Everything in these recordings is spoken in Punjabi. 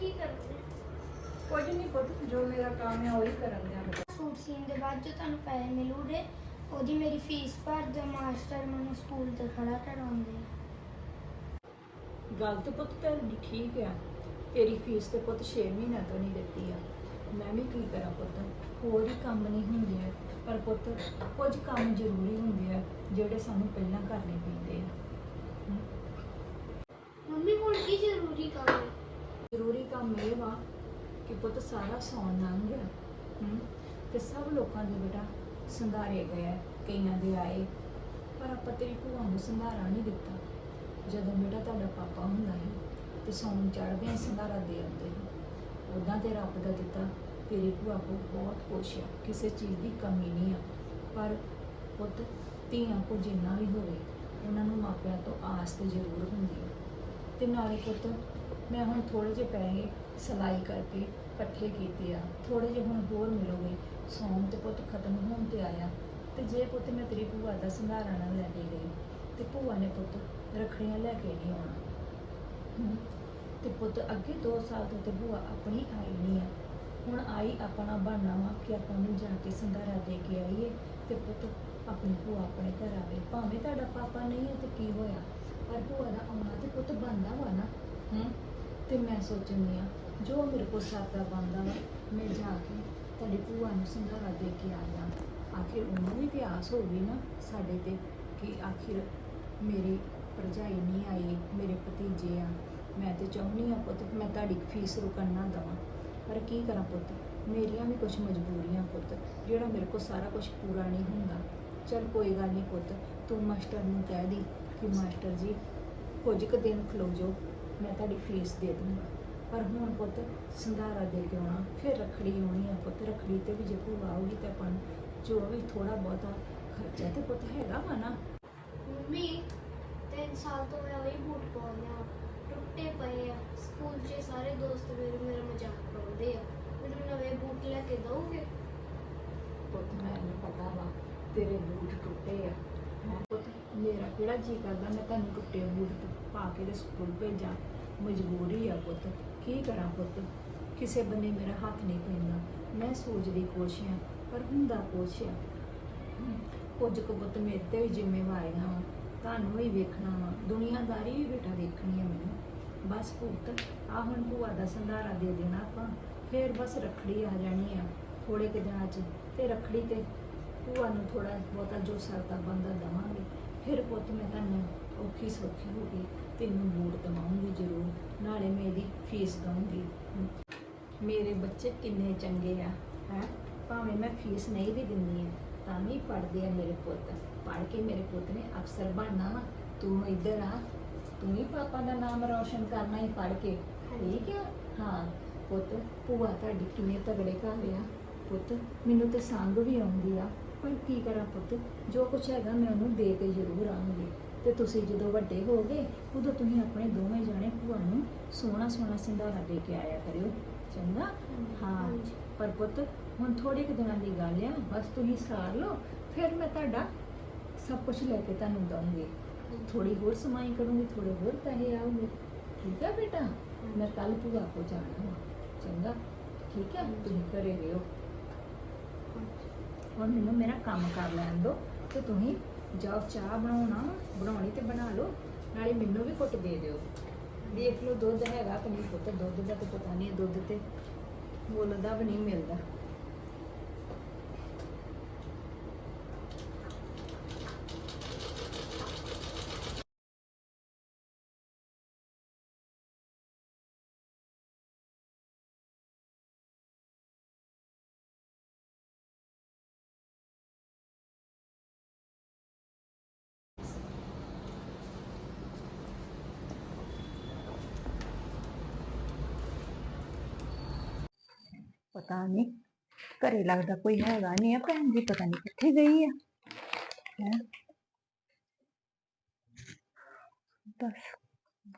ਕੀ ਕਰਦੇ ਕੁਝ ਨਹੀਂ ਪੁੱਤ ਜੋ ਮੇਰਾ ਕੰਮ ਹੈ ਉਹੀ ਕਰਨ ਦਿਆ ਬੇਟਾ ਸੂਟ ਸੀਨ ਦੇ ਬਾਅਦ ਜੋ ਤੁਹਾਨੂੰ ਪੈਸੇ ਮਿਲੂਗੇ ਉਹਦੀ ਮੇਰੀ ਫੀਸ ਭਰ ਦਿਓ ਮਾਸਟਰ ਮੈਨੂੰ ਸਕੂਲ ਤੇ ਖੜਾ ਕਰਾਉਂਦੇ ਗੱਲ ਤੇ ਪੁੱਤ ਤੇਰੀ ਠੀਕ ਆ। ਤੇਰੀ ਫੀਸ ਤੇ ਪੁੱਤ 6 ਮਹੀਨਿਆਂ ਤੋਂ ਨਹੀਂ ਦਿੱਤੀ ਆ। ਮੈਂ ਵੀ ਕੀ ਕਰਾਂ ਪੁੱਤ? ਹੋਰ ਹੀ ਕੰਮ ਨਹੀਂ ਹੁੰਦੇ ਆ। ਪਰ ਪੁੱਤ ਕੁਝ ਕੰਮ ਜ਼ਰੂਰੀ ਹੁੰਦੇ ਆ ਜਿਹੜੇ ਸਾਨੂੰ ਪਹਿਲਾਂ ਕਰਨੇ ਪੈਂਦੇ ਆ। ਮੰਮੀ ਹੁਣ ਕੀ ਜ਼ਰੂਰੀ ਕੰਮ ਹੈ? ਜ਼ਰੂਰੀ ਕੰਮ ਇਹ ਵਾ ਕਿ ਪੁੱਤ ਸਾਰਾ ਸੌਣ ਲੰਘ ਗਿਆ। ਹਮ, ਤੇ ਸਭ ਲੋਕਾਂ ਦੇ ਬੇਟਾ ਸੰਧਾਰੇ ਗਏ ਕਈਆਂ ਦੇ ਆਏ। ਪਰ ਆਪਾਂ ਤੇਰੀ ਭੂਆ ਨੂੰ ਸੰਧਾਰਾ ਨਹੀਂ ਦਿੱਤਾ। ਜਦੋਂ ਬੇਟਾ ਤੁਹਾਡਾ ਪਾਪਾ ਹੁੰਦਾ ਸੀ ਤੇ ਸੌਣ ਚੜ੍ਹਦੇ ਆ ਸੰਧਾਰਾ ਦੇ ਆਉਂਦੇ ਸੀ। ਉਦਾਂ ਤੇ ਰੱਬ ਦਾ ਦਿੱਤਾ ਤੇਰੀ ਭੂਆ ਕੋ ਬਹੁਤ ਕੁਛ ਆ ਕਿਸੇ ਚੀਜ਼ ਦੀ ਕਮੀ ਨਹੀਂ ਆ। ਪਰ ਪੁੱਤ ਧੀਆਂ ਕੋ ਜਿੰਨਾ ਵੀ ਹੋਵੇ ਉਹਨਾਂ ਨੂੰ ਮਾਪਿਆਂ ਤੋਂ ਆਸ ਤੇ ਜ਼ਰੂਰ ਹੁੰਦੀ ਆ। ਤੇ ਨਾਲੇ ਪੁੱਤ ਮੈਂ ਹੁਣ ਥੋੜੇ ਜਿਹੇ ਪੈਸੇ ਸਿਲਾਈ ਕਰਕੇ ਇਕੱਠੇ ਕੀਤੇ ਆ। ਥੋੜੇ ਜਿਹੇ ਹੁਣ ਹੋਰ ਮਿਲੋਗੇ। ਸੌਣ ਤੇ ਪੁੱਤ ਖਤਮ ਹੋਣ ਤੇ ਆਇਆ। ਤੇ ਜੇ ਪੁੱਤ ਮੈਂ ਤੇਰੀ ਭੂਆ ਦਾ ਸੰਧਾਰਾ ਨਾਲ ਲੈ ਕੇ ਗਈ ਤੇ ਭੂਆ ਨੇ ਪੁੱਤ ਰੱਖੜੀਆਂ ਲੈ ਕੇ ਨਹੀਂ ਆਉਣਾ। ਹਮ, ਤੇ ਪੁੱਤ ਅੱਗੇ 2 ਸਾਲ ਤੋਂ ਤੇ ਭੂਆ ਆਪਣੀ ਆਈ ਨਹੀਂ ਆ। ਹੁਣ ਆਈ ਆਪਣਾ ਬਹਾਨਾ ਵਾ ਕਿ ਆਪਾਂ ਨੂੰ ਜਾ ਕੇ ਸੰਧਾਰਾ ਦੇ ਕੇ ਆਈਏ ਤੇ ਪੁੱਤ ਆਪਣੀ ਭੂਆ ਆਪਣੇ ਘਰ ਆਵੇ। ਭਾਵੇਂ ਤੁਹਾਡਾ ਪਾਪਾ ਨਹੀਂ ਹੈ ਤੇ ਕੀ ਹੋਇਆ। ਪਰ ਭੂਆ ਦਾ ਆਉਣਾ ਤੇ ਪੁੱਤ ਬਣਦਾ ਵਾ ਨਾ। ਹੂੰ। ਤੇ ਮੈਂ ਸੋਚਣੀ ਆ ਜੋ ਮੇਰੇ ਕੋਲ ਸਾਥਾ ਬਣਦਾ ਵਾ, ਮੈਂ ਜਾ ਕੇ ਤੁਹਾਡੀ ਭੂਆ ਨੂੰ ਸੰਧਾਰਾ ਦੇ ਕੇ ਆ ਜਾ ਆਖਿਰ ਉਹਨੂੰ ਵੀ ਤੇ ਆਸ ਗਈ ਨਾ ਸਾਡੇ ਤੇ ਕਿ ਆਖਿਰ ਮੇਰੀ ਭਰਜਾਈ ਨਹੀਂ ਆਈ, ਮੇਰੇ ਭਤੀਜੇ ਆ। ਮੈਂ ਤੇ ਚਾਹੁੰਦੀ ਆ ਪੁੱਤ, ਮੈਂ ਤੁਹਾਡੀ ਫੀਸ ਰੁਕਣ ਨਾ ਦੇਵਾਂ। ਪਰ ਕੀ ਕਰਾਂ ਪੁੱਤ? ਮੇਰੀਆਂ ਵੀ ਕੁਝ ਮਜਬੂਰੀਆਂ ਪੁੱਤ, ਜਿਹੜਾ ਮੇਰੇ ਕੋਲ ਸਾਰਾ ਕੁਝ ਪੂਰਾ ਨਹੀਂ ਹੁੰਦਾ। ਚਲ ਕੋਈ ਗੱਲ ਨਹੀਂ ਪੁੱਤ, ਤੂੰ ਮਾਸਟਰ ਨੂੰ ਕਹਿ ਦੀ ਕਿ ਮਾਸਟਰ ਜੀ, ਕੁਝ ਕੁ ਦਿਨ ਖਲੋ ਜਾਓ। ਮੈਂ ਤੁਹਾਡੀ ਫੀਸ ਦੇ ਦੂੰਗਾ ਪਰ ਹੁਣ ਪੁੱਤ ਸੰਧਾਰਾ ਦੇ ਕੇ ਆਉਣਾ ਫਿਰ ਰੱਖੜੀ ਆਉਣੀ ਆ ਪੁੱਤ ਰੱਖੜੀ ਤੇ ਵੀ ਜੇ ਭੂਆ ਆਊਗੀ ਤੇ ਆਪਾਂ ਜੋ ਵੀ ਥੋੜਾ ਬਹੁਤਾ ਖਰਚਾ ਤੇ ਪੁੱਤ ਹੈਗਾ ਵਾ ਨਾ। ਮੰਮੀ ਤਿੰਨ ਸਾਲ ਤੋਂ ਮੈਂ ਉਹੀ ਬੂਟ ਪਾਉਂਦਾ ਹਾਂ। ਟੁੱਟੇ ਪਏ ਆ। ਸਕੂਲ 'ਚ ਸਾਰੇ ਦੋਸਤ ਮੇਰੇ ਮੇਰਾ ਮਜ਼ਾਕ ਉਡਾਉਂਦੇ ਆ। ਮੈਨੂੰ ਨਵੇਂ ਬੂਟ ਲੈ ਕੇ ਦਓਗੇ? ਪੁੱਤ ਮੈਨੂੰ ਪਤਾ ਵਾ ਤੇਰੇ ਬੂਟ ਟੁੱਟੇ ਆ। ਹੈਂ ਪੁੱਤ ਮੇਰਾ ਕਿਹੜਾ ਜੀ ਕਰਦਾ? ਮੈਂ ਤੁਹਾਨੂੰ ਟੁੱਟੇ ਬੂਟ ਪਾ ਕੇ ਤੇ ਸਕੂਲ ਭੇਜਾਂ। ਮਜਬੂਰੀ ਆ ਪੁੱਤ। ਕੀ ਕਰਾਂ ਪੁੱਤ? ਕਿਸੇ ਬੰਨੇ ਮੇਰਾ ਹੱਥ ਨਹੀਂ ਪੈਂਦਾ। ਮੈਂ ਸੋਚਦੀ ਕੁਛ ਆ, ਪਰ ਹੁੰਦਾ ਕੁਛ ਆ। ਕੁਝ ਕੁ ਪੁੱਤ ਮੇਰੇ ਤੇ ਵੀ ਜ਼ਿੰਮੇਵਾਰੀਆਂ ਵਾ ਤੁਹਾਨੂੰ ਹੀ ਵੇਖਣਾ ਵਾ। ਦੁਨੀਆਦਾਰੀ ਵੀ ਬੇਟਾ ਦੇਖਣੀ ਆ ਮੈਨੂੰ। ਬਸ ਪੁੱਤ ਆ ਹੁਣ ਭੂਆ ਦਾ ਸੰਧਾਰਾ ਦੇ ਦੇਣਾ ਆਪਾਂ। ਫੇਰ ਬਸ ਰੱਖੜੀ ਆ ਜਾਣੀ ਆ। ਥੋੜੇ ਕੁ ਦਿਨਾਂ 'ਚ ਤੇ ਰੱਖੜੀ ਤੇ ਭੂਆ ਨੂੰ ਥੋੜਾ ਬਹੁਤਾ ਜੋ ਸਰਦਾ ਬੰਦਾ ਦਵਾਂਗੇ। ਫਿਰ ਪੁੱਤ ਮੈਂ ਤੁਹਾਨੂੰ ਔਖੀ ਸੌਖੀ ਹੋ ਗਈ, ਤੈਨੂੰ ਬੂਟ ਦਵਾਉਂਗੀ ਜ਼ਰੂਰ, ਨਾਲੇ ਮੇਰੀ ਫੀਸ ਦਵਾਂਗੀ ਮੇਰੇ ਬੱਚੇ ਕਿੰਨੇ ਚੰਗੇ ਆ, ਹੈ? ਭਾਵੇਂ ਮੈਂ ਫੀਸ ਨਹੀਂ ਵੀ ਦਿੰਦੀ ਆ, ਤਾਂ ਵੀ ਪੜ੍ਹਦੇ ਆ ਮੇਰੇ ਪੁੱਤ। ਪੜ੍ਹ ਕੇ ਮੇਰੇ ਪੁੱਤ ਨੇ ਅਫਸਰ ਬਣਨਾ ਵਾ, ਤੂੰ ਇੱਧਰ ਆ। ਤੂੰ ਹੀ ਪਾਪਾ ਦਾ ਨਾਮ ਰੌਸ਼ਨ ਕਰਨਾ ਹੀ ਪੜ੍ਹ ਕੇ, ਠੀਕ ਆ? ਹਾਂ, ਪੁੱਤ, ਭੂਆ ਤੁਹਾਡੀ ਕਿੰਨੇ ਤਗੜੇ ਘਰ ਆ। ਪੁੱਤ, ਮੈਨੂੰ ਤੇ ਸੰਗ ਵੀ ਆਉਂਦੀ ਆ। ਪਰ ਕੀ ਕਰਾਂ ਪੁੱਤ? ਜੋ ਕੁਛ ਹੈਗਾ ਮੈਂ ਉਹਨੂੰ ਦੇ ਕੇ ਜ਼ਰੂਰ ਆਉਂਗੀ ਤੇ ਤੁਸੀਂ ਜਦੋਂ ਵੱਡੇ ਹੋਗੇ ਉਦੋਂ ਤੁਸੀਂ ਆਪਣੇ ਦੋਵੇਂ ਜਾਣੇ ਭੂਆ ਨੂੰ ਸੋਹਣਾ ਸੋਹਣਾ ਸਿੰਧਾਰਾ ਦੇ ਕੇ ਆਇਆ ਕਰਿਓ। ਚੰਗਾ? ਹਾਂ। ਪਰ ਪੁੱਤ ਹੁਣ ਥੋੜੇ ਕੁ ਦਿਨਾਂ ਦੀ ਗੱਲ ਆ ਬਸ ਤੁਸੀਂ ਸਾਰ ਲਓ ਫਿਰ ਮੈਂ ਤੁਹਾਡਾ ਸਭ ਕੁਝ ਲੈ ਕੇ ਤੁਹਾਨੂੰ ਦਊਂਗੀ। ਥੋੜੀ ਹੋਰ ਸਮਾਈ ਕਰੂੰਗੀ ਥੋੜੇ ਹੋਰ ਪੈਸੇ ਆਉਣਗੇ ਠੀਕ ਹੈ ਬੇਟਾ? ਮੈਂ ਕੱਲ ਭੂਆ ਕੋ ਜਾਣਾ ਚੰਗਾ? ਠੀਕ ਹੈ ਤੁਸੀਂ ਘਰੇ ਰਹੋ। ਹੁਣ ਮੈਨੂੰ ਮੇਰਾ ਕੰਮ ਕਰ ਲੈਣ ਦਿਓ ਤੇ ਤੁਸੀਂ ਜਾਓ ਚਾਹ ਬਣਾਉਣਾ, ਬਣਾਉਣੀ ਤੇ ਬਣਾ ਲਓ, ਨਾਲੇ ਮੈਨੂੰ ਵੀ ਘੁੱਟ ਦੇ ਦਿਓ। ਵੇਖ ਲਓ ਦੁੱਧ ਹੈਗਾ ਕਿ ਨਹੀਂ ਪੁੱਤ, ਦੁੱਧ ਦਾ ਤਾਂ ਪਤਾ ਨਹੀਂ ਦੁੱਧ ਤੇ। ਮੁੱਲ ਦਾ ਵੀ ਨਹੀਂ ਮਿਲਦਾ। ਪਤਾ ਨਹੀਂ ਘਰੇ ਲੱਗਦਾ ਕੋਈ ਹੈਗਾ ਨਹੀਂ ਆ ਭੈਣ ਜੀ ਪਤਾ ਨਹੀਂ ਕਿੱਥੇ ਗਈ ਆ ਹੈ ਬਸ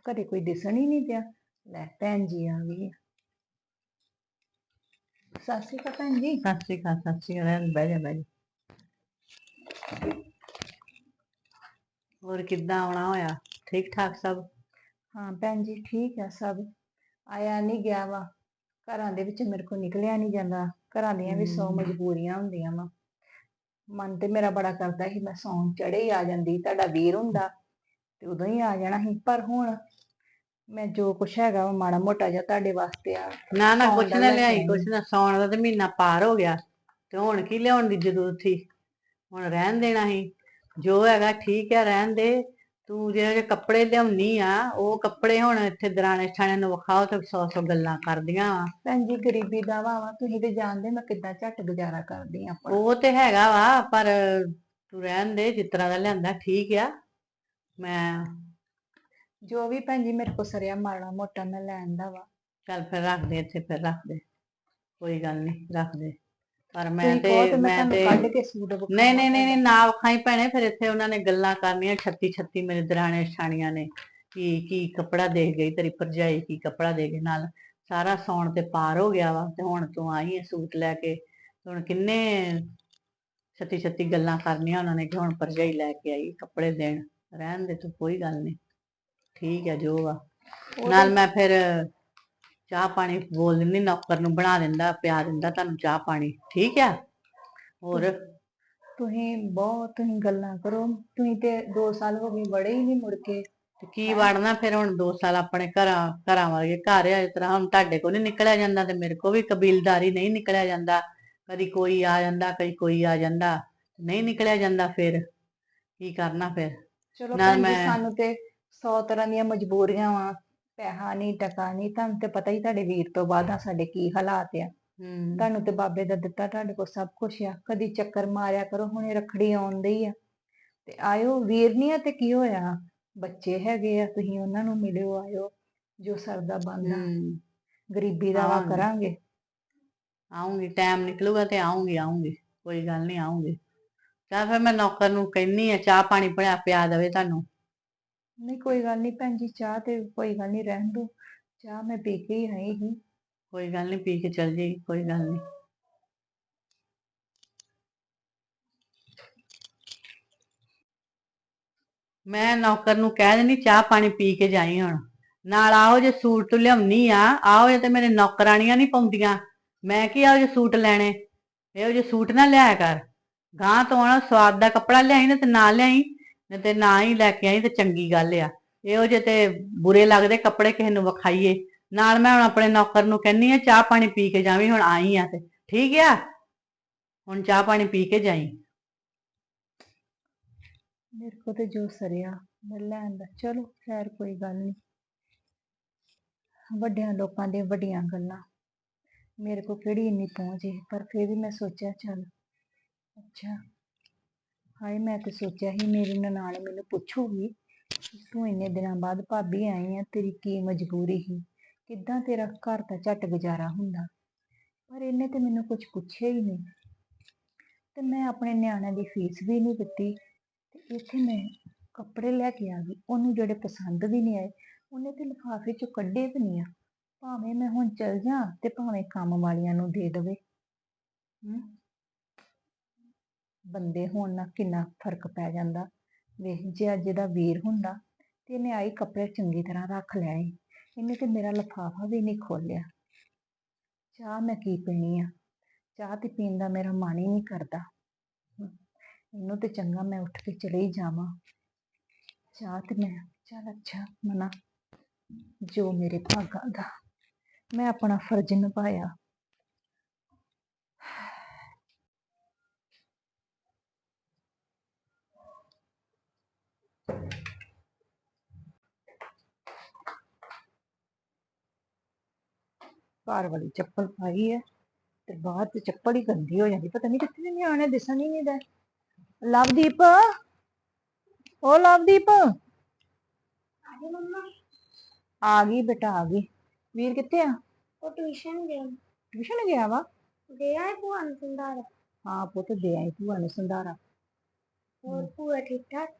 ਘਰੇ ਕੋਈ ਦਿਸਣ ਹੀ ਨਹੀਂ ਪਿਆ ਲੈ ਭੈਣ ਜੀ ਆ ਗਈ ਆ ਸਤਿ ਸ਼੍ਰੀ ਅਕਾਲ ਭੈਣ ਜੀ ਸਤਿ ਸ਼੍ਰੀ ਅਕਾਲ ਸਤਿ ਸ਼੍ਰੀ ਅਕਾਲ ਬਹਿ ਜਾ ਬਹਿ ਜਾ ਹੋਰ ਕਿੱਦਾਂ ਆਉਣਾ ਹੋਇਆ ਠੀਕ ਠਾਕ ਸਭ ਹਾਂ ਭੈਣ ਜੀ ਠੀਕ ਆ ਸਭ ਆਇਆ ਨਹੀਂ ਗਿਆ ਵਾ ਘਰਾਂ ਦੇ ਵਿੱਚ ਮੇਰੇ ਕੋਲ ਨਿਕਲਿਆ ਨਹੀਂ ਜਾਂਦਾ। ਘਰਾਂ ਦੀਆਂ ਵੀ ਸੌ। ਮਜਬੂਰੀਆਂ ਹੁੰਦੀਆਂ ਵਾ। ਮਨ ਤੇ ਮੇਰਾ ਬੜਾ ਕਰਦਾ ਸੀ ਮੈਂ ਸੌਣ ਚੜੇ ਹੀ ਆ ਜਾਂਦੀ ਤੁਹਾਡਾ ਵੀਰ ਹੁੰਦਾ ਤੇ ਉਦੋਂ ਹੀ ਆ ਜਾਣਾ ਸੀ। ਪਰ ਹੁਣ ਮੈਂ ਜੋ ਕੁਛ ਹੈਗਾ ਵਾ ਮਾੜਾ ਮੋਟਾ ਜਿਹਾ ਤੁਹਾਡੇ ਵਾਸਤੇ ਆ। ਨਾ ਨਾ ਕੁਛ ਨਾ ਲਿਆਈ ਆਈ। ਕੁਛ ਨਾ ਸੌਣ ਦਾ ਤੇ ਮਹੀਨਾ ਪਾਰ ਹੋ ਗਿਆ ਤੇ ਹੁਣ ਕੀ ਲਿਆਉਣ ਦੀ ਜ਼ਰੂਰਤ ਸੀ? ਹੁਣ ਰਹਿਣ ਦੇਣਾ ਸੀ। ਜੋ ਹੈਗਾ ਠੀਕ ਹੈ ਰਹਿਣ ਦੇ। ਤੂੰ ਜਿਹੜੇ ਜਿਹੇ ਕੱਪੜੇ ਲਿਆਉਣੀ ਆ ਉਹ ਕੱਪੜੇ ਹੁਣ ਇੱਥੇ ਦਰਾਣੇ ਠਾਣੇ ਨੂੰ ਵਿਖਾਓ ਤੇ ਸੌ ਸੌ ਗੱਲਾਂ ਕਰਦੀਆਂ ਵਾ। ਭੈਣ ਜੀ ਗਰੀਬੀ ਦਾ ਵਾ ਵਾ ਤੁਸੀਂ ਤੇ ਜਾਣਦੇ ਮੈਂ ਕਿੱਦਾਂ ਝੱਟ ਗੁਜ਼ਾਰਾ ਕਰਦੀ ਆ ਉਹ ਤੇ ਹੈਗਾ ਵਾ ਪਰ ਤੂੰ ਰਹਿਣ ਦੇ ਜਿਸ ਤਰ੍ਹਾਂ ਦਾ ਲਿਆਂਦਾ ਠੀਕ ਆ। ਮੈਂ ਜੋ ਵੀ ਭੈਣ ਜੀ ਮੇਰੇ ਕੋਲ ਸਰਿਆ ਮਾੜਾ ਮੋਟਾ ਮੈਂ ਲੈਣ ਦਾ ਵਾ। ਚੱਲ ਫਿਰ ਰੱਖ ਦੇ ਇੱਥੇ ਫਿਰ ਰੱਖ ਦੇ। ਕੋਈ ਗੱਲ ਨਹੀਂ ਰੱਖ ਦੇ। ਪਰ ਮੈਂ ਤੁਸੀਂ ਤੇ ਕਹੋ ਤੇ ਮੈਂ ਮੈਂ ਤੁਹਾਨੂੰ ਤੇ ਕੱਢ ਕੇ ਸੂਟ ਵਿਖਾਵਾਂ ਨਹੀਂ ਨਹੀਂ ਨਹੀਂ ਨਹੀਂ, ਨਾ ਵਿਖਾਈ ਭੈਣੇ ਫਿਰ ਇੱਥੇ ਉਹਨਾਂ ਨੇ ਗੱਲਾਂ ਕਰਨੀਆਂ ਛੱਤੀ ਛੱਤੀ ਮੇਰੇ ਦਰਾਣੇ ਛਾਣੀਆਂ ਨੇ ਕੀ ਕੀ ਕੱਪੜਾ ਦੇ ਗਈ ਤੇਰੀ ਭਰਜਾਈ ਕੀ ਕੱਪੜਾ ਦੇ ਗਈ ਨਾਲ। ਸਾਰਾ ਸੌਣ ਤੇ ਪਾਰ ਹੋ ਗਿਆ ਵਾ ਤੇ ਹੁਣ ਤੂੰ ਆਈ ਹੈ ਸੂਟ ਲੈ ਕੇ ਤੇ ਹੁਣ ਕਿੰਨੇ ਛੱਤੀ ਛੱਤੀ ਗੱਲਾਂ ਕਰਨੀਆਂ ਉਹਨਾਂ ਨੇ ਕਿ ਹੁਣ ਭਰਜਾਈ ਲੈ ਕੇ ਆਈ ਕੱਪੜੇ ਦੇਣ। ਰਹਿਣ ਦੇ ਤੂੰ ਕੋਈ ਗੱਲ ਨਹੀਂ। ਠੀਕ ਹੈ ਜੋ ਵਾ। ਉਹ ਨਾਲ ਮੈਂ ਫਿਰ ਚਾਹ ਪਾਣੀ ਬੋਲ ਦਿੰਦੀ ਨੌਕਰ ਨੂੰ ਬਣਾ ਦਿੰਦਾ ਪਿਆ ਦਿੰਦਾ ਤੁਹਾਨੂੰ ਚਾਹ ਪਾਣੀ ਠੀਕ ਆ? ਹੋਰ? ਤੁਸੀਂ ਬਹੁਤ ਤੁਸੀਂ ਗੱਲਾਂ ਕਰੋ ਤੁਸੀਂ ਤੇ 2 ਸਾਲ ਹੋ ਗਏ ਬੜੇ ਹੀ ਨਹੀਂ ਮੁੜ ਕੇ। ਤੇ ਕੀ ਵੜਨਾ ਫਿਰ ਹੁਣ 2 ਸਾਲ ਆਪਣੇ ਘਰਾਂ ਘਰਾਂ ਵਰਗੇ ਘਰ ਆ ਇਸ ਤਰ੍ਹਾਂ ਹੁਣ ਤੁਹਾਡੇ ਕੋਲ ਨਹੀਂ ਨਿਕਲਿਆ ਜਾਂਦਾ ਤੇ ਮੇਰੇ ਕੋਲ ਵੀ ਕਬੀਲਦਾਰੀ ਨਹੀਂ ਨਿਕਲਿਆ ਜਾਂਦਾ। ਕਦੀ ਕੋਈ ਆ ਜਾਂਦਾ ਕਦੀ ਕੋਈ ਆ ਜਾਂਦਾ ਨਹੀਂ ਨਿਕਲਿਆ ਜਾਂਦਾ ਫਿਰ। ਕੀ ਕਰਨਾ ਫਿਰ? ਚਲੋ ਭੈਣ ਜੀ ਮੈਂ- ਸਾਨੂੰ ਤੇ 100 ਤਰ੍ਹਾਂ ਦੀਆਂ ਮਜਬੂਰੀਆਂ ਵਾ। ਪੈਸਾ ਨਹੀਂ ਟਕਾ ਨਹੀਂ ਤੁਹਾਨੂੰ ਤੇ ਪਤਾ ਹੀ ਤੁਹਾਡੇ ਵੀਰ ਤੋਂ ਬਾਅਦ ਆ ਸਾਡੇ ਕੀ ਹਾਲਾਤ ਆ। ਹੂੰ। ਤੁਹਾਨੂੰ ਤੇ ਬਾਬੇ ਦਾ ਦਿੱਤਾ ਤੁਹਾਡੇ ਕੋਲ ਸਭ ਕੁਝ ਆ ਕਦੀ ਚੱਕਰ ਮਾਰਿਆ ਕਰੋ ਹੁਣੇ ਰੱਖੜੀ ਆਉਂਦੀ ਆ। ਤੇ ਆਇਓ ਵੀਰ ਨਹੀਂ ਆ ਤੇ ਕੀ ਹੋਇਆ? ਬੱਚੇ ਹੈਗੇ ਆ ਤੁਸੀਂ ਉਹਨਾਂ ਨੂੰ ਮਿਲਿਓ ਆਇਓ ਜੋ ਸਰਦਾ ਬੰਦਾ। ਹੂੰ। ਗਰੀਬੀ ਦਾ ਵਾ ਆਵਾਂਗੇ। ਕਰਾਂਗੇ। ਆਉਂਗੀ ਟਾਈਮ ਨਿਕਲੂਗਾ ਤੇ ਆਉਂਗੀ ਆਉਂਗੀ ਕੋਈ ਗੱਲ ਨਹੀਂ ਆਉਂਗੀ। ਤਾਂ ਫਿਰ ਮੈਂ ਨੌਕਰ ਨੂੰ ਕਹਿੰਨੀ ਆ ਚਾਹ ਪਾਣੀ ਬਣਾ ਪਿਆ ਦੇਵੇ ਤੁਹਾਨੂੰ। ਨਹੀਂ, ਕੋਈ ਗੱਲ ਨਹੀਂ ਭੈਣ ਜੀ, ਚਾਹ ਤੇ ਕੋਈ ਗੱਲ ਨਹੀਂ, ਰਹਿਣ ਦੋ ਚਾਹ ਮੈਂ ਪੀ ਕੇ ਹੀ ਆਈ ਸੀ। ਕੋਈ ਗੱਲ ਨਹੀਂ, ਪੀ ਕੇ ਚੱਲ ਜਾਏਗੀ ਕੋਈ ਗੱਲ ਨਹੀਂ। ਮੈਂ ਨੌਕਰ ਨੂੰ ਕਹਿ ਦਿੰਦੀ, ਚਾਹ ਪਾਣੀ ਪੀ ਕੇ ਜਾਈ ਹੁਣ। ਨਾਲ ਆਹੋ ਜੇ ਸੂਟ ਤੂੰ ਲਿਆਉਣੀ ਆ, ਆਹੋ ਜੇ ਤੇ ਮੇਰੇ ਨੌਕਰਾਣੀਆਂ ਨਹੀਂ ਪਾਉਂਦੀਆਂ। ਮੈਂ ਕੀ ਆਓ ਜੇ ਸੂਟ ਲੈਣੇ? ਇਹੋ ਜੇ ਸੂਟ ਨਾ ਲਿਆਇਆ ਕਰ। ਗਾਂ ਤੋਂ ਆਣਾ ਸਵਾਦ ਦਾ ਕੱਪੜਾ ਲਿਆਈ ਨਾ ਤੇ ਨਾ ਲਿਆਈ। ਨਹੀਂ ਤੇ ਨਾ ਹੀ ਲੈ ਕੇ ਆਈ ਤੇ ਚੰਗੀ ਗੱਲ ਆ। ਇਹੋ ਜੇ ਤੇ ਬੁਰੇ ਲੱਗਦੇ ਕੱਪੜੇ ਕਿਸੇ ਨੂੰ ਵਿਖਾਈਏ। ਨਾਲ ਮੈਂ ਹੁਣ ਆਪਣੇ ਨੌਕਰ ਨੂੰ ਕਹਿੰਨੀ ਆ, ਚਾਹ ਪਾਣੀ ਪੀ ਕੇ ਜਾਵੀਂ, ਹੁਣ ਆਈ ਆ ਤੇ। ਠੀਕ ਆ? ਹੁਣ ਚਾਹ ਪਾਣੀ ਪੀ ਕੇ ਜਾਈ। ਮੇਰੇ ਕੋ ਤੇ ਜੋ ਸਰਿਆ, ਮੈਂ ਲੈਣ ਦਾ ਚਲੋ, ਖੈਰ ਕੋਈ ਗੱਲ ਨਹੀਂ ਵੱਡਿਆਂ ਲੋਕਾਂ ਦੇ ਵੱਡੀਆਂ ਗੱਲਾਂ। ਮੇਰੇ ਕੋ ਕਿਹੜੀ ਇੰਨੀ ਪਹੁੰਚ ਹੈ ਪਰ ਫਿਰ ਵੀ ਮੈਂ ਸੋਚਿਆ, ਚੱਲ। ਅੱਛਾ। ਹਾਏ, ਮੈਂ ਤੇ ਸੋਚਿਆ ਸੀ ਮੇਰੀ ਨਨਾਣ ਮੈਨੂੰ ਪੁੱਛੂਗੀ ਤੂੰ ਇੰਨੇ ਦਿਨਾਂ ਬਾਅਦ ਭਾਬੀ ਆਈ ਆ, ਤੇਰੀ ਕੀ ਮਜਬੂਰੀ ਸੀ? ਕਿੱਦਾਂ ਤੇਰਾ ਘਰ ਦਾ ਝੱਟ ਗੁਜ਼ਾਰਾ ਹੁੰਦਾ? ਪਰ ਇਹਨੇ ਤੇ ਮੈਨੂੰ ਕੁਝ ਪੁੱਛਿਆ ਹੀ ਨਹੀਂ। ਤੇ ਮੈਂ ਆਪਣੇ ਨਿਆਣਿਆਂ ਦੀ ਫੀਸ ਵੀ ਨਹੀਂ ਦਿੱਤੀ। ਤੇ ਇੱਥੇ ਮੈਂ ਕੱਪੜੇ ਲੈ ਕੇ ਆ ਗਈ। ਉਹਨੂੰ ਜਿਹੜੇ ਪਸੰਦ ਵੀ ਨਹੀਂ ਆਏ, ਉਹਨੇ ਤੇ ਲਿਫਾਫੇ ਚੋਂ ਕੱਢੇ ਵੀ ਨਹੀਂ ਆ। ਭਾਵੇਂ ਮੈਂ ਹੁਣ ਚਲ ਜਾ ਤੇ ਭਾਵੇਂ ਕੰਮ ਵਾਲੀਆਂ ਨੂੰ ਦੇ ਦੇਵੇ। ਹਮ ਬੰਦੇ ਹੋਣ ਨਾਲ ਕਿੰਨਾ ਫ਼ਰਕ ਪੈ ਜਾਂਦਾ। ਵੇਖ, ਜੇ ਅੱਜ ਇਹਦਾ ਵੀਰ ਹੁੰਦਾ ਤੇ ਇਹਨੇ ਆਈ ਕੱਪੜੇ ਚੰਗੀ ਤਰ੍ਹਾਂ ਰੱਖ ਲਿਆਏ ਇਹਨੇ ਤੇ ਮੇਰਾ ਲਿਫਾਫਾ ਵੀ ਨਹੀਂ ਖੋਲਿਆ ਚਾਹ ਮੈਂ ਕੀ ਪੀਣੀ ਆ? ਚਾਹ ਤੇ ਪੀਣ ਦਾ ਮੇਰਾ ਮਨ ਹੀ ਨਹੀਂ ਕਰਦਾ। ਇਹਨੂੰ ਤੇ ਚੰਗਾ ਮੈਂ ਉੱਠ ਕੇ ਚਲੇ ਹੀ ਜਾਵਾਂ। ਚਾਹ ਤੇ ਮੈਂ, ਚੱਲ ਅੱਛਾ, ਮਨਾ। ਜੋ ਮੇਰੇ ਭਾਗਾਂ ਦਾ, ਮੈਂ ਆਪਣਾ ਫਰਜ਼ ਨਿਭਾਇਆ। ਘਰ ਵਾਲੀ ਚੱਪਲ ਪਾਈ ਹੈ ਤੇ ਬਾਹਰ ਤੇ ਚੱਪਲ ਹੀ ਗੰਦੀ ਹੋ ਜਾਂਦੀ ਪਤਾ ਨਹੀਂ ਕਿੱਥੇ ਨਿਆਣੇ ਦਿਸਣ ਹੀ ਨਹੀਂ ਦੇ। ਲਵਦੀਪ ਓ ਲਵਦੀਪ। ਆ ਗਈ ਬੇਟਾ ਆ ਗਈ। ਵੀਰ ਕਿੱਥੇ ਆ? ਉਹ ਟਿਊਸ਼ਨ ਗਿਆ। ਟਿਊਸ਼ਨ ਗਿਆ ਵਾ? ਦੇ ਆਏ ਭੂਆ ਨੂੰ ਸੰਧਾਰਾ। ਹਾਂ ਪੁੱਤ ਦੇ ਆਈ ਭੂਆ ਨੂੰ ਸੰਧਾਰਾ। ਹੋਰ ਭੂਆ ਠੀਕ ਠਾਕ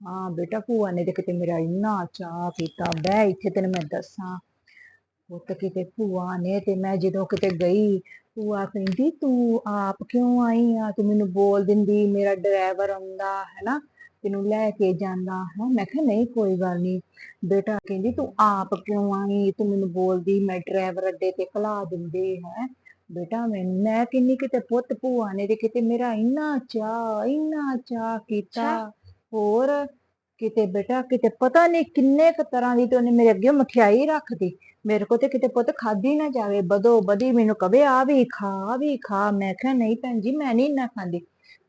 ਹਾਂ ਬੇਟਾ ਭੂਆ ਨੇ ਤੇ ਕਿਤੇ ਮੇਰਾ ਇੰਨਾ ਚਾਅ ਕੀਤਾ। ਬਹਿ ਇੱਥੇ ਤੈਨੂੰ ਮੈਂ ਦੱਸਾਂ। ਪੁੱਤ ਕਿਤੇ ਭੂਆ ਨੇ ਤੇ ਮੈਂ ਜਦੋਂ ਕਿਤੇ ਗਈ ਭੂਆ ਕਹਿੰਦੀ ਤੂੰ ਆਪ ਕਿਉਂ ਆਈ ਆ? ਤੂੰ ਮੈਨੂੰ ਬੋਲ ਦਿੰਦੀ ਮੇਰਾ ਡਰਾਈਵਰ ਆਉਂਦਾ ਹੈਨਾ? ਤੈਨੂੰ ਲੈ ਕੇ ਜਾਂਦਾ ਹੈ ਮੈਂ ਕਿਹਾ ਨਹੀਂ ਕੋਈ ਗੱਲ ਨਹੀਂ। ਬੇਟਾ ਕਹਿੰਦੀ ਤੂੰ ਆਪ ਕਿਉਂ ਆਈ? ਤੂੰ ਮੈਨੂੰ ਬੋਲਦੀ ਮੈਂ ਡਰਾਈਵਰ ਅੱਡੇ ਤੇ ਖਲਾ ਦਿੰਦੇ ਹੈ? ਬੇਟਾ ਮੈਂ ਮੈਂ ਕਿੰਨੀ ਕਿਤੇ ਪੁੱਤ ਭੂਆ ਨੇ ਤੇ ਕਿਤੇ ਮੇਰਾ ਇੰਨਾ ਚਾਅ ਇੰਨਾ ਚਾਅ ਕੀਤਾ। ਹੋਰ ਕਿਤੇ ਬੇਟਾ ਕਿਤੇ ਪਤਾ ਨਹੀਂ ਕਿੰਨੇ ਕੁ ਤਰ੍ਹਾਂ ਦੀ ਤੇ ਉਹਨੇ ਮੇਰੇ ਅੱਗੇ ਮਠਿਆਈ ਰੱਖਦੀ ਮੇਰੇ ਕੋ ਤੇ ਕਿਤੇ ਪੁੱਤ ਖਾਦੀ ਨਾ ਜਾਵੇ। ਬਦੋ ਬਦੀ ਮੈਨੂੰ ਕਵੇ ਆ ਵੀ ਖਾ ਆਹ ਵੀ ਖਾ। ਮੈਂ ਕਿਹਾ ਨਹੀਂ ਭੈਣ ਜੀ ਮੈਂ ਨਹੀਂ ਇੰਨਾ ਖਾਂਦੀ।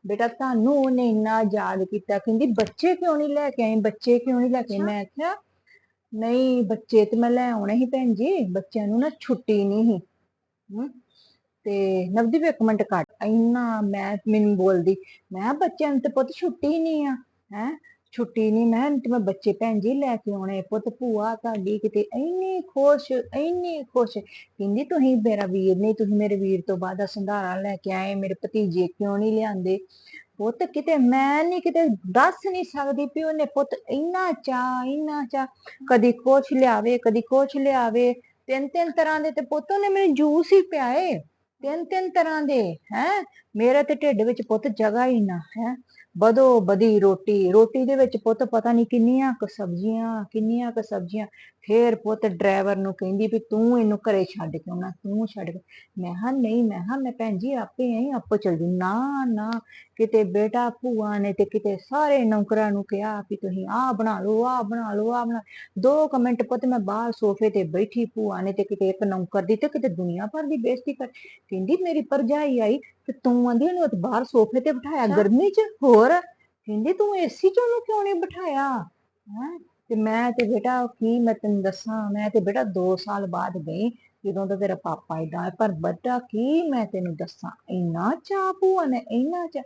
ਬੇਟਾ ਤੁਹਾਨੂੰ ਉਹਨੇ ਇੰਨਾ ਯਾਦ ਕੀਤਾ ਕਹਿੰਦੀ ਬੱਚੇ ਕਿਉਂ ਨਹੀਂ ਲੈ ਕੇ ਆਏ ਬੱਚੇ ਕਿਉਂ ਨਹੀਂ ਲੈ ਕੇ ਆਏ ਮੈਂ ਕਿਹਾ ਨਹੀਂ ਬੱਚੇ ਤੇ ਮੈਂ ਲੈ ਆਉਣੇ ਸੀ ਭੈਣ ਜੀ। ਬੱਚਿਆਂ ਨੂੰ ਨਾ ਛੁੱਟੀ ਨਹੀਂ ਸੀ। ਹਮ, ਤੇ ਨਵਦੀਪ ਇੱਕ ਮਿੰਟ ਕੱਟ। ਇੰਨਾ ਮੈਂ ਮੈਨੂੰ ਬੋਲਦੀ ਮੈਂ ਕਿਹਾ ਬੱਚਿਆਂ ਨੂੰ ਤੇ ਪੁੱਤ ਛੁੱਟੀ ਨਹੀਂ ਆ ਹੈ? ਛੁੱਟੀ ਨਹੀਂ ਮੈਂ, ਤੇ ਮੈਂ ਬੱਚੇ ਭੈਣ ਜੀ ਲੈ ਕੇ ਆਉਣੇ, ਪੁੱਤ ਭੂਆ, ਤੁਹਾਡੀ ਕਿਤੇ ਇੰਨੀ ਖੁਸ਼ ਇੰਨੀ ਖੁਸ਼। ਕਹਿੰਦੀ, ਤੁਸੀਂ ਮੇਰਾ ਵੀਰ ਨਹੀਂ, ਤੁਸੀਂ ਮੇਰੇ ਵੀਰ ਤੋਂ ਬਾਅਦ ਸੰਧਾਰਾ ਲੈ ਕੇ ਆਏ, ਮੇਰੇ ਭਤੀਜੇ ਕਿਉਂ ਨਹੀਂ ਲਿਆਂਦੇ? ਪੁੱਤ, ਕਿਤੇ ਮੈਂ ਨਹੀਂ ਕਿਤੇ ਦੱਸ ਨਹੀਂ ਸਕਦੀ ਵੀ ਉਹਨੇ ਪੁੱਤ ਇੰਨਾ ਚਾ ਇੰਨਾ ਚਾ, ਕਦੀ ਕੁਛ ਲਿਆਵੇ, ਕਦੀ ਕੁਛ ਲਿਆਵੇ। ਤਿੰਨ ਤਿੰਨ ਤਰ੍ਹਾਂ ਦੇ ਤੇ ਪੁੱਤ ਉਹਨੇ ਮੈਨੂੰ ਜੂਸ ਹੀ ਪਿਆਏ ਤਿੰਨ ਤਿੰਨ ਤਰ੍ਹਾਂ ਦੇ, ਹੈ? ਮੇਰੇ ਤੇ ਢਿੱਡ ਵਿੱਚ ਪੁੱਤ ਜਗ੍ਹਾ ਹੀ ਨਾ, ਹੈ? ਬਦੋ ਬਦੀ ਰੋਟੀ ਰੋਟੀ ਦੇ ਵਿੱਚ ਪੁੱਤ ਪਤਾ ਨਹੀਂ ਕਿੰਨੀਆਂ ਕੁ ਸਬਜ਼ੀਆਂ, ਕਿੰਨੀਆਂ ਕੁ ਸਬਜ਼ੀਆਂ। ਫੇਰ ਪੁੱਤ ਡਰਾਈਵਰ ਨੂੰ ਕਹਿੰਦੀ ਵੀ ਤੂੰ ਇਹਨੂੰ ਘਰੇ ਛੱਡ ਕੇ ਆਉਣਾ, ਤੂੰ ਛੱਡ ਕੇ। ਮੈਂ ਹਾਂ ਨਹੀਂ, ਮੈਂ ਹਾਂ ਮੈਂ ਭੈਣ ਜੀ ਆਪੇ ਆਈ, ਆਪੋ ਚਲ ਜੂ। ਨਾ ਨਾ, ਕਿਤੇ ਬੇਟਾ ਭੂਆ ਨੇ ਤੇ ਕਿਤੇ ਸਾਰੇ ਨੌਕਰਾਂ ਨੂੰ ਕਿਹਾ ਵੀ ਤੁਸੀਂ ਆਹ ਬਣਾ ਲਓ, ਆਹ ਬਣਾ ਲਓ, ਆਹ ਬਣਾ ਦੋ ਕੁ ਮਿੰਟ ਪੁੱਤ ਮੈਂ ਬਾਹਰ ਸੋਫੇ ਤੇ ਬੈਠੀ, ਭੂਆ ਨੇ ਤੇ ਕਿਤੇ ਇੱਕ ਨੌਕਰ ਦੀ ਤੇ ਕਿਤੇ ਦੁਨੀਆ ਭਰ ਦੀ ਬੇਇੱਜ਼ਤੀ ਕਰ। ਕਹਿੰਦੀ, ਮੇਰੀ ਭਰਜਾਈ ਆਈ ਤੇ ਤੂੰ ਆਂਦੀ ਉਹਨੂੰ ਉੱਥੇ ਬਾਹਰ ਸੋਫੇ ਤੇ ਬਿਠਾਇਆ ਗਰਮੀ 'ਚ ਹੋਰ? ਕਹਿੰਦੀ ਤੂੰ ਏਸੀ 'ਚ ਉਹਨੂੰ ਕਿਉਂ ਨਹੀਂ ਬਿਠਾਇਆ? ਹੈਂ? ਤੇ ਮੈਂ ਤੇ ਬੇਟਾ ਕੀ ਮੈਂ ਤੈਨੂੰ ਦੱਸਾਂ ਮੈਂ ਤੇ ਬੇਟਾ 2 ਸਾਲ ਬਾਅਦ ਗਈ ਜਦੋਂ ਦਾ ਤੇਰਾ ਪਾਪਾ ਹੈ ਪਰ ਬੱਟਾ ਕੀ ਮੈਂ ਤੈਨੂੰ ਦੱਸਾਂ ਇੰਨਾ ਚਾਅ ਭੂਆ ਨੇ ਇੰਨਾ ਚਾਅ।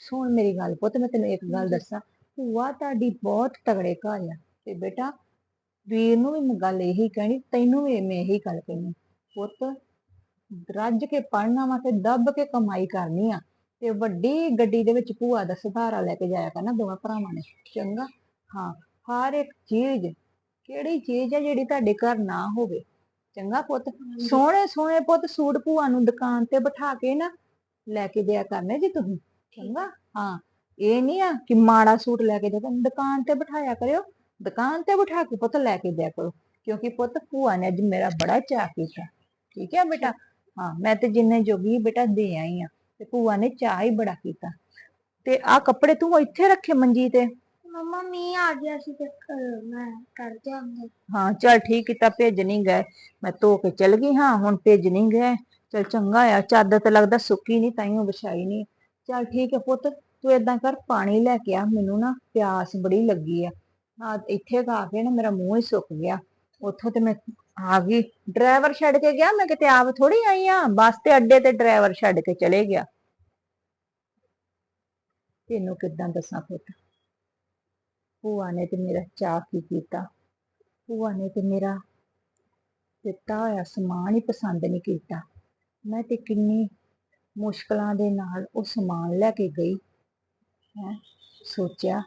ਸੁਣ ਮੇਰੀ ਗੱਲ ਪੁੱਤ ਮੈਂ ਤੈਨੂੰ ਇੱਕ ਗੱਲ ਦੱਸਾਂ ਭੂਆ ਤੁਹਾਡੀ ਬਹੁਤ ਤਗੜੇ ਘਰ ਆ ਤੇ ਬੇਟਾ ਵੀਰ ਨੂੰ ਵੀ ਮੈਂ ਗੱਲ ਇਹੀ ਕਹਿਣੀ ਤੈਨੂੰ ਵੀ ਮੈਂ ਇਹੀ ਗੱਲ ਕਹਿਣੀ ਪੁੱਤ ਰੱਜ ਕੇ ਪੜਨਾ ਵਾ ਤੇ ਦੱਬ ਕੇ ਕਮਾਈ ਕਰਨੀ ਆ। ਤੇ ਵੱਡੀ ਗੱਡੀ ਦੇ ਵਿੱਚ ਭੂਆ ਦਾ ਸੁਧਾਰਾ ਲੈ ਕੇ ਜਾਇਆ ਕਰਨਾ ਦੋਵਾਂ ਭਰਾਵਾਂ ਨੇ। ਚੰਗਾ? ਹਾਂ ਹਰ ਇੱਕ ਚੀਜ਼ ਕਿਹੜੀ ਚੀਜ਼ ਹੈ ਜਿਹੜੀ ਤੁਹਾਡੇ ਘਰ ਨਾ ਹੋਵੇ? ਚੰਗਾ ਪੁੱਤ? ਸੋਹਣੇ ਸੋਹਣੇ ਪੁੱਤ ਸੂਟ ਭੂਆ ਨੂੰ ਦੁਕਾਨ ਤੇ ਬਿਠਾ ਕੇ ਨਾ ਲੈ ਕੇ ਦਿਆ ਕਰਨੇ ਜੀ ਤੁਸੀਂ। ਚੰਗਾ? ਹਾਂ ਇਹ ਨਹੀਂ ਆ ਕਿ ਮਾੜਾ ਸੂਟ ਲੈ ਕੇ ਦੇ ਦੁਕਾਨ ਤੇ ਬਿਠਾਇਆ ਕਰਿਓ। ਦੁਕਾਨ ਤੇ ਬਿਠਾ ਕੇ ਪੁੱਤ ਲੈ ਕੇ ਦਿਆ ਕਰੋ। ਕਿਉਂਕਿ ਪੁੱਤ ਭੂਆ ਨੇ ਅੱਜ ਮੇਰਾ ਬੜਾ ਚਾਅ ਕੀਤਾ। ਠੀਕ ਹੈ ਬੇਟਾ? ਹਾਂ ਮੈਂ ਤੇ ਜਿੰਨੇ ਜੋਗੀ ਬੇਟਾ ਦੇ ਆਈ ਆ ਤੇ ਭੂਆ ਨੇ ਚਾਅ ਹੀ ਬੜਾ ਕੀਤਾ। ਤੇ ਆ ਕੱਪੜੇ ਤੂੰ ਇੱਥੇ ਰੱਖੇ ਮੰਜੀ ਤੇ ਮੰਮਾ ਮੀਂਹ ਆ ਗਿਆ ਸੀ ਤੇ ਅਹ, ਮੈਂ ਕਰ ਜਾਂਗਾ ਹਾਂ ਚੱਲ ਠੀਕ ਕੀਤਾ ਭੇਜ ਨਹੀਂ ਗਏ। ਮੈਂ ਧੋ ਕੇ ਚਲ ਗਈ ਹਾਂ ਹੁਣ ਭੇਜ ਨਹੀਂ ਗਏ। ਚੱਲ ਚੰਗਾ ਆ ਚਾਦਰ ਤੇ ਲੱਗਦਾ ਸੁੱਕੀ ਨਹੀਂ ਤਾਈਓ ਵਿਛਾਈ ਨਹੀਂ। ਚੱਲ ਠੀਕ ਹੈ ਪੁੱਤ ਤੂੰ ਏਦਾਂ ਕਰ ਪਾਣੀ ਲੈ ਕੇ ਆ ਮੈਨੂੰ ਨਾ ਪਿਆਸ ਬੜੀ ਲੱਗੀ ਆ। ਆ ਇੱਥੇ ਖਾ ਕੇ ਨਾ ਮੇਰਾ ਮੂੰਹ ਹੀ ਸੁੱਕ ਗਿਆ। ਉੱਥੋਂ ਤੇ ਮੈਂ ਆ ਗਈ। ਡਰਾਈਵਰ ਛੱਡ ਕੇ ਗਿਆ? ਮੈਂ ਕਿਤੇ ਆਪ ਥੋੜੀ ਆਈ ਆ? ਬੱਸ ਤੇ ਅੱਡੇ ਤੇ ਡਰਾਈਵਰ ਛੱਡ ਕੇ ਚਲੇ ਗਿਆ। ਤੈਨੂੰ ਕਿੱਦਾਂ ਦੱਸਾਂ ਪੁੱਤ? ਭੂਆ ਨੇ ਤੇ ਮੇਰਾ ਚਾਅ ਕੀ ਕੀਤਾ? ਭੂਆ ਨੇ ਤੇ ਮੇਰਾ ਦਿੱਤਾ ਹੋਇਆ ਸਮਾਨ ਹੀ ਪਸੰਦ ਨਹੀਂ ਕੀਤਾ। ਮੈਂ ਤੇ ਕਿੰਨੀ ਮੁਸ਼ਕਲਾਂ ਦੇ ਨਾਲ ਉਹ ਸਮਾਨ ਲੈ ਕੇ ਗਈ। ਹੈ? ਸੋਚਿਆ,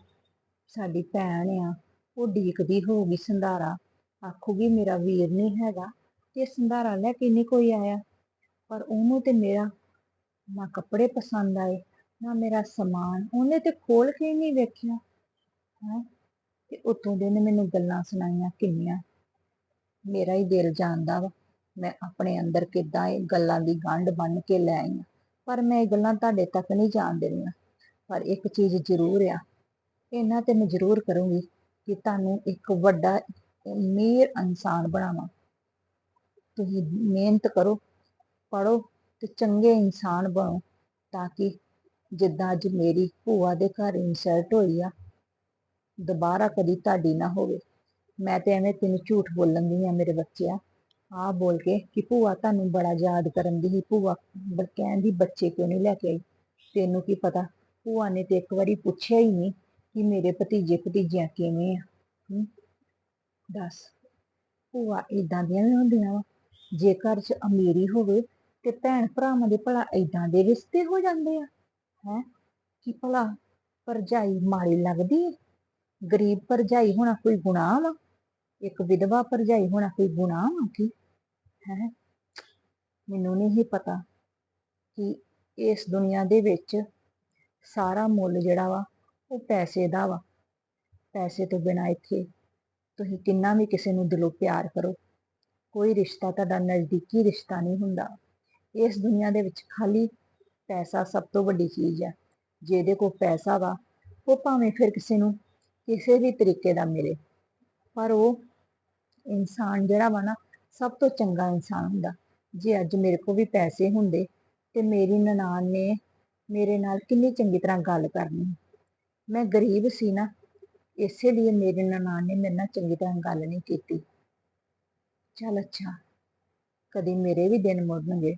ਸਾਡੀ ਭੈਣ ਆ, ਉਹ ਡੀਕਦੀ ਹੋਊਗੀ ਸੰਧਾਰਾ। ਆਖੂਗੀ, ਮੇਰਾ ਵੀਰ ਨਹੀਂ ਹੈਗਾ ਤੇ ਸੰਧਾਰਾ ਲੈ ਕੇ ਨਹੀਂ ਕੋਈ ਆਇਆ। ਪਰ ਉਹਨੂੰ ਤੇ ਮੇਰਾ ਨਾ ਕੱਪੜੇ ਪਸੰਦ ਆਏ, ਨਾ ਮੇਰਾ ਸਮਾਨ। ਉਹਨੇ ਤੇ ਖੋਲ ਕੇ ਨਹੀਂ ਵੇਖਿਆ। ਹੈ? ਤੇ ਉਤੋਂ ਦੇ ਨੇ ਮੈਨੂੰ ਗੱਲਾਂ ਸੁਣਾਈਆਂ ਕਿੰਨੀਆਂ। ਮੇਰਾ ਹੀ ਦਿਲ ਜਾਣਦਾ ਵਾ। ਮੈਂ ਆਪਣੇ ਅੰਦਰ ਕਿੱਦਾਂ ਇਹ ਗੱਲਾਂ ਦੀ ਗੰਢ ਬੰਨ ਕੇ ਲੈ ਆਈ ਹਾਂ ਪਰ ਮੈਂ ਇਹ ਗੱਲਾਂ ਤੁਹਾਡੇ ਤੱਕ ਨਹੀਂ ਜਾਣ ਦੇਣੀਆਂ। ਪਰ ਇੱਕ ਚੀਜ਼ ਜ਼ਰੂਰ ਆ। ਇਹਨਾਂ ਤੇ ਮੈਂ ਜ਼ਰੂਰ ਕਰੂੰਗੀ ਕਿ ਤੁਹਾਨੂੰ ਇੱਕ ਵੱਡਾ ਅਮੀਰ ਇਨਸਾਨ ਬਣਾਵਾਂ। ਤੁਸੀਂ ਮਿਹਨਤ ਕਰੋ ਪੜੋ ਤੇ ਚੰਗੇ ਇਨਸਾਨ ਬਣੋ ਤਾਂ ਕਿ ਜਿੱਦਾਂ ਅੱਜ ਮੇਰੀ ਭੂਆ ਦੇ ਘਰ ਇਨਸਲਟ ਹੋਈ ਆ, ਦੁਬਾਰਾ ਕਦੀ ਤੁਹਾਡੀ ਨਾ ਹੋਵੇ। ਮੈਂ ਤੇ ਐਵੇਂ ਤੈਨੂੰ ਝੂਠ ਬੋਲਣ ਦੀ ਆ ਮੇਰੇ ਬੱਚਿਆ। ਆ ਬੋਲ ਕੇ ਕਿ ਭੂਆ ਤੁਹਾਨੂੰ ਬੜਾ ਯਾਦ ਕਰਨ ਦੀ ਸੀ, ਭੂਆ ਬ- ਕਹਿੰਦੀ ਬੱਚੇ ਕਿਉਂ ਨਹੀਂ ਲੈ ਕੇ ਆਈ? ਤੈਨੂੰ ਕੀ ਪਤਾ? ਭੂਆ ਨੇ ਤੇ ਇੱਕ ਵਾਰੀ ਪੁੱਛਿਆ ਹੀ ਨਹੀਂ ਕਿ ਮੇਰੇ ਭਤੀਜੇ ਭਤੀਜਿਆਂ ਕਿਵੇਂ ਆ ਦੱਸ। ਭੂਆ ਇਦਾਂ ਦੀਆਂ ਵੀ ਹੁੰਦੀਆਂ ਵਾ। ਜੇ ਘਰ 'ਚ ਅਮੀਰੀ ਹੋਵੇ ਤੇ ਭੈਣ ਭਰਾਵਾਂ ਦੇ ਭਲਾ ਇਦਾਂ ਦੇ ਰਿਸ਼ਤੇ ਹੋ ਜਾਂਦੇ ਆ। ਹੈ? ਕਿ ਭਲਾ ਭਰਜਾਈ ਮਾੜੀ ਲੱਗਦੀ ਹੈ ਗਰੀਬ ਭਰਜਾਈ ਹੋਣਾ ਕੋਈ ਗੁਨਾਹ ਵਾ? ਇੱਕ ਵਿਧਵਾ ਭਰਜਾਈ ਹੋਣਾ ਕੋਈ ਗੁਨਾਹ ਵਾ ਕੀ? ਹੈ? ਮੈਨੂੰ ਨਹੀਂ ਪਤਾ ਕਿ ਇਸ ਦੁਨੀਆ ਦੇ ਵਿੱਚ ਸਾਰਾ ਮੁੱਲ ਜਿਹੜਾ ਵਾ ਉਹ ਪੈਸੇ ਦਾ ਵਾ। ਪੈਸੇ ਤੋਂ ਬਿਨਾਂ ਇੱਥੇ ਤੁਸੀਂ ਕਿੰਨਾ ਵੀ ਕਿਸੇ ਨੂੰ ਦਿਲੋਂ ਪਿਆਰ ਕਰੋ, ਕੋਈ ਰਿਸ਼ਤਾ ਤੁਹਾਡਾ ਨਜ਼ਦੀਕੀ ਰਿਸ਼ਤਾ ਨਹੀਂ ਹੁੰਦਾ। ਇਸ ਦੁਨੀਆ ਦੇ ਵਿੱਚ ਖਾਲੀ ਪੈਸਾ ਸਭ ਤੋਂ ਵੱਡੀ ਚੀਜ਼ ਹੈ। ਜਿਹਦੇ ਕੋਲ ਪੈਸਾ ਵਾ, ਉਹ ਭਾਵੇਂ ਫਿਰ ਕਿਸੇ ਨੂੰ ਕਿਸੇ ਵੀ ਤਰੀਕੇ ਦਾ ਮਿਲੇ। ਪਰ ਉਹ ਇਨਸਾਨ ਜਿਹੜਾ ਵਾ ਨਾ, ਸਭ ਤੋਂ ਚੰਗਾ ਇਨਸਾਨ ਹੁੰਦਾ। ਜੇ ਅੱਜ ਮੇਰੇ ਕੋਲ ਵੀ ਪੈਸੇ ਹੁੰਦੇ ਤੇ ਮੇਰੀ ਨਨਾਣ ਨੇ ਮੇਰੇ ਨਾਲ ਕਿੰਨੀ ਚੰਗੀ ਤਰ੍ਹਾਂ ਗੱਲ ਕਰਨੀ। ਮੈਂ ਗਰੀਬ ਸੀ ਨਾ ਇਸੇ ਲਈ ਮੇਰੇ ਨਨਾਣ ਨੇ ਮੇਰੇ ਨਾਲ ਚੰਗੀ ਤਰ੍ਹਾਂ ਗੱਲ ਨਹੀਂ ਕੀਤੀ। ਚੱਲ ਅੱਛਾ, ਕਦੇ ਮੇਰੇ ਵੀ ਦਿਨ ਮੁੜਨਗੇ।